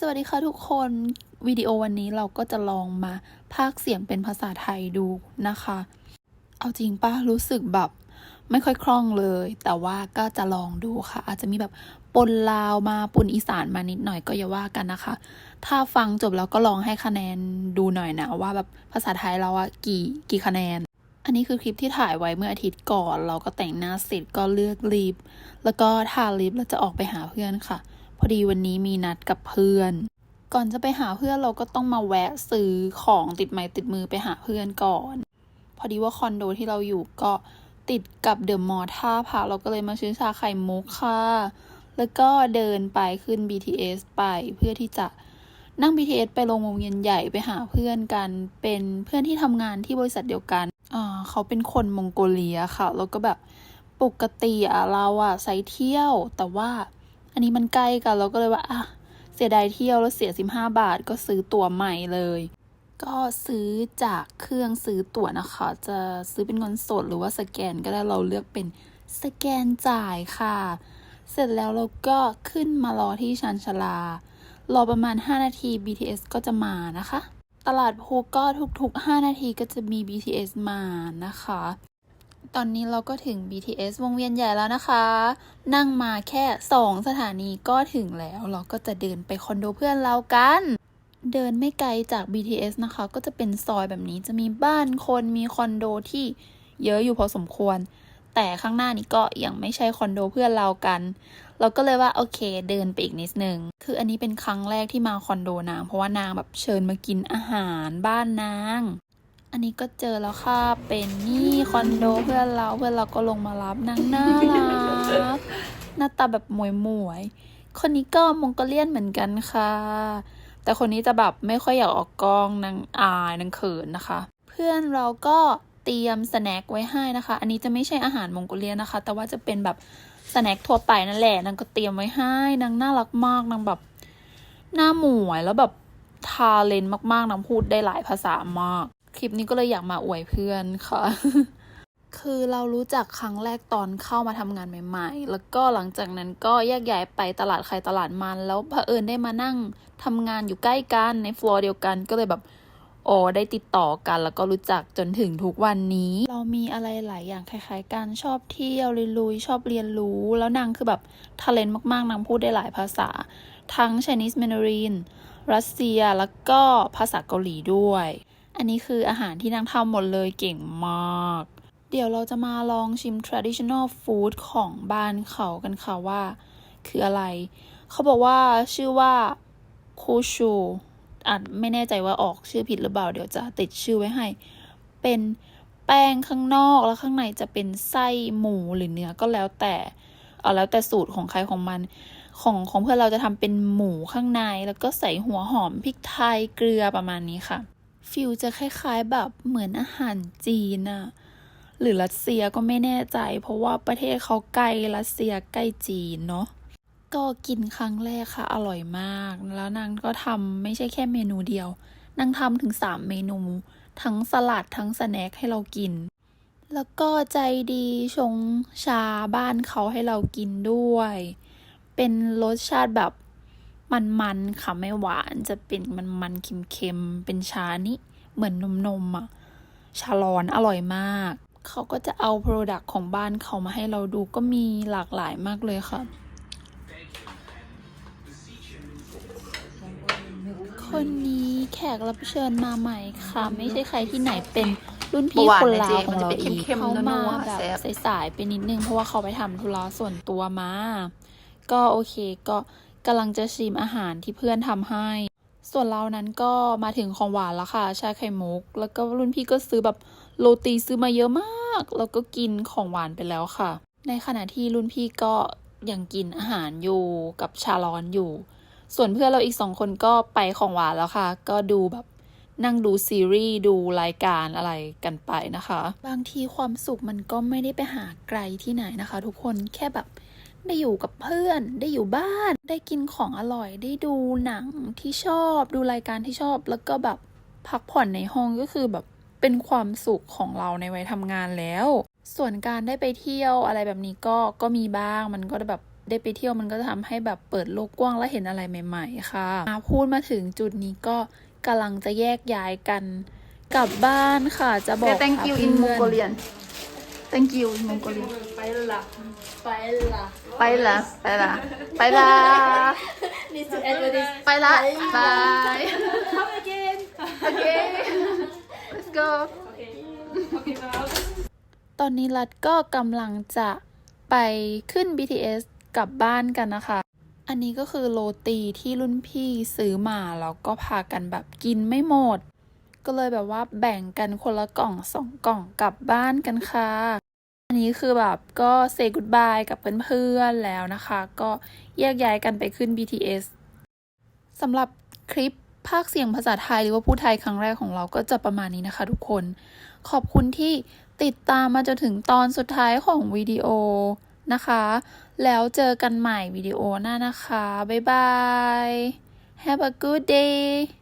สวัสดีค่ะทุกคนวิดีโอวันนี้เราก็จะลองมาพากเสียงเป็นภาษาไทยดูนะคะ เอาจริงป้ารู้สึกแบบไม่ค่อยคล่องเลย แต่ว่าก็จะลองดูค่ะ อาจจะมีแบบปนลาวมาปนอีสานมานิดหน่อยก็อย่าว่ากันนะคะ ถ้าฟังจบแล้วก็ลองให้คะแนนดูหน่อยนะว่าแบบภาษาไทยเราอะกี่กี่คะแนน อันนี้คือคลิปที่ถ่ายไว้เมื่ออาทิตย์ก่อน เราก็แต่งหน้าเสร็จก็เลือกลิปแล้วก็ทาลิปแล้วจะออกไปหาเพื่อนค่ะ พอดีวันนี้มีนัดกับเพื่อน ก่อนจะไปหาเพื่อนเราก็ต้องมาแวะซื้อของติดไม้ติดมือไปหาเพื่อนก่อน พอดีว่าคอนโดที่เราอยู่ก็ติดกับเดอะมอท่าพระเราก็เลยมาซื้อชาไข่มุกค่ะแล้วก็เดินไปขึ้น BTS ไปเพื่อที่จะนั่ง BTS ไปลงวงเวียนใหญ่ไปหาเพื่อนกัน เป็นเพื่อนที่ทำงานที่บริษัทเดียวกันอ่าเขาเป็นคนมองโกเลียค่ะ แล้วก็แบบปกติเราอะใส่เที่ยว แต่ว่า อันนี้มันใกล้กันเราก็เลยว่าอะเสียดายเที่ยวแล้วเสีย 15 บาทก็ซื้อตั๋วใหม่เลย ก็ซื้อจากเครื่องซื้อตั๋วนะคะ จะซื้อเป็นเงินสดหรือว่าสแกนก็ได้เราเลือกเป็นสแกนจ่ายค่ะ เสร็จแล้วเราก็ขึ้นมารอที่ชานชาลา รอประมาณ 5 นาที BTS ก็จะมานะคะ ตลาดพลูก็ทุกๆ 5 นาทีก็จะมี BTS มานะคะ ตอนนี้เราก็ถึง BTS วงเวียนใหญ่แล้วนะคะ นั่งมาแค่ 2 สถานีก็ถึงแล้ว เราก็จะเดินไปคอนโดเพื่อนเรากัน เดินไม่ไกลจาก BTS นะคะ ก็จะเป็นซอยแบบนี้จะมีบ้านคนมีคอนโดที่เยอะอยู่พอสมควร แต่ข้างหน้านี้ก็ยังไม่ใช่คอนโดเพื่อนเรากัน เราก็เลยว่าโอเคเดินไปอีกนิดนึง คืออันนี้เป็นครั้งแรกที่มาคอนโดนางเพราะว่านางแบบเชิญมากินอาหารบ้านนาง อันนี้ก็เจอแล้วค่ะ เป็นนี่คอนโดเพื่อนเราเพื่อนเราก็ลงมารับนางน่ารักหน้าตาแบบหมวยหมวย คนนี้ก็มองโกเลียนเหมือนกันค่ะ แต่คนนี้จะแบบไม่ค่อยอยากออกกล้องนางอายนางเขินนะคะ เพื่อนเราก็เตรียมสแน็คไว้ให้นะคะ อันนี้จะไม่ใช่อาหารมองโกเลียนนะคะ แต่ว่าจะเป็นแบบสแน็คทั่วไปนั่นแหละนางก็เตรียมไว้ให้นางน่ารักมากนางแบบหน้าหมวยแล้วแบบทาเลนมากๆนางพูดได้หลายภาษามาก คลิปนี้ก็เลยอยากมาอวยเพื่อนค่ะ คือเรารู้จักครั้งแรกตอนเข้ามาทำงานใหม่ ๆ แล้วก็หลังจากนั้นก็แยกย้ายไปตลาดใครตลาดมัน แล้วเผอิญได้มานั่งทำงานอยู่ใกล้กันในฟลอร์เดียวกันก็เลยแบบโอ้ได้ติดต่อกันแล้วก็รู้จักจนถึงทุกวันนี้ เรามีอะไรหลายอย่างคล้ายๆกันชอบเที่ยวลุยชอบเรียนรู้ แล้วนางคือแบบทาเลนมากๆนางพูดได้หลายภาษา ทั้ง Chinese Mandarin รัสเซียแล้วก็ภาษาเกาหลีด้วย อันนี้คืออาหารที่นางทำหมดเลยเก่งมาก เดี๋ยวเราจะมาลองชิม traditional food ของบ้านเขากันค่ะว่า คืออะไร เขาบอกว่าชื่อว่าคูชูอาจไม่แน่ใจว่าออกชื่อผิดหรือเปล่า เดี๋ยวจะติดชื่อไว้ให้ เป็นแป้งข้างนอกแล้วข้างในจะเป็นไส้หมูหรือเนื้อก็แล้วแต่ เอาแล้วแต่สูตรของใครของมัน ของของเพื่อนเราจะทำเป็นหมูข้างใน แล้วก็ใส่หัวหอมพริกไทยเกลือประมาณนี้ค่ะ ฟิลจะคล้ายๆแบบเหมือนอาหารจีนอะหรือรัสเซียก็ไม่แน่ใจ เพราะว่าประเทศเขาใกล้รัสเซียใกล้จีนเนาะก็กินครั้งแรกค่ะ อร่อยมาก แล้วนางก็ทำไม่ใช่แค่เมนูเดียวนางทำถึงสามเมนู ทั้งสลัดทั้งสแน็คให้เรากิน แล้วก็ใจดีชงชาบ้านเขาให้เรากินด้วย เป็นรสชาติแบบ มันๆค่ะไม่หวานจะเป็นมันๆเค็มๆเป็นชานี่เหมือนนมๆอะชาร้อนอร่อยมาก เขาก็จะเอาโปรดักต์ของบ้านเขามาให้เราดูก็มีหลากหลายมากเลยค่ะ คนนี้แขกรับเชิญมาใหม่ค่ะ ไม่ใช่ใครที่ไหนเป็นรุ่นพี่คนลาวของเราอีกเขามาแบบสายๆไปนิดนึงเพราะว่าเขาไปทำธุระส่วนตัวมา ก็โอเคก็ กำลังจะชิมอาหารที่เพื่อนทำให้ ส่วนเรานั้นก็มาถึงของหวานแล้วค่ะ ชาไข่มุก แล้วก็รุ่นพี่ก็ซื้อแบบโรตีซื้อมาเยอะมาก แล้วก็กินของหวานไปแล้วค่ะ ในขณะที่รุ่นพี่ก็ยังกินอาหารอยู่กับชาร้อนอยู่ ส่วนเพื่อนเราอีกสองคนก็ไปของหวานแล้วค่ะ ก็ดูแบบนั่งดูซีรีส์ดูรายการอะไรกันไปนะคะ บางทีความสุขมันก็ไม่ได้ไปหาไกลที่ไหนนะคะ ทุกคนแค่แบบ ได้อยู่กับเพื่อน ได้อยู่บ้าน ได้กินของอร่อย ได้ดูหนังที่ชอบ ดูรายการที่ชอบ แล้วก็แบบพักผ่อนในห้องก็คือแบบเป็นความสุขของเราในวัยทำงานแล้ว ส่วนการได้ไปเที่ยวอะไรแบบนี้ก็ก็มีบ้าง มันก็แบบได้ไปเที่ยวมันก็จะทำให้แบบเปิดโลกกว้างและเห็นอะไรใหม่ ๆ ค่ะมาพูดมาถึงจุดนี้ก็กำลังจะแยกย้ายกันกลับบ้านค่ะ จะบอก thank you in เพื่อนๆ Mongolian thank you in Mongolian ไปละไปละไปละไปละไปละ Need to edit this ไปละบาย Come again โอเค let's go ตอนนี้รัดก็กำลังจะไปขึ้น BTS กลับบ้านกันนะคะ อันนี้ก็คือโรตีที่รุ่นพี่ซื้อมาแล้วก็พากันแบบกินไม่หมด ก็เลยแบบว่าแบ่งกันคนละกล่องสองกล่องกลับบ้านกันค่ะ อันนี้คือแบบก็ say goodbye กับเพื่อนๆแล้วนะคะ ก็แยกย้ายกันไปขึ้น BTS สำหรับคลิปภาคเสียงภาษาไทยหรือว่าพูดไทยครั้งแรกของเราก็จะประมาณนี้นะคะทุกคน ขอบคุณที่ติดตามมาจนถึงตอนสุดท้ายของวิดีโอนะคะ แล้วเจอกันใหม่วิดีโอหน้านะคะ บ๊ายบาย Have a good day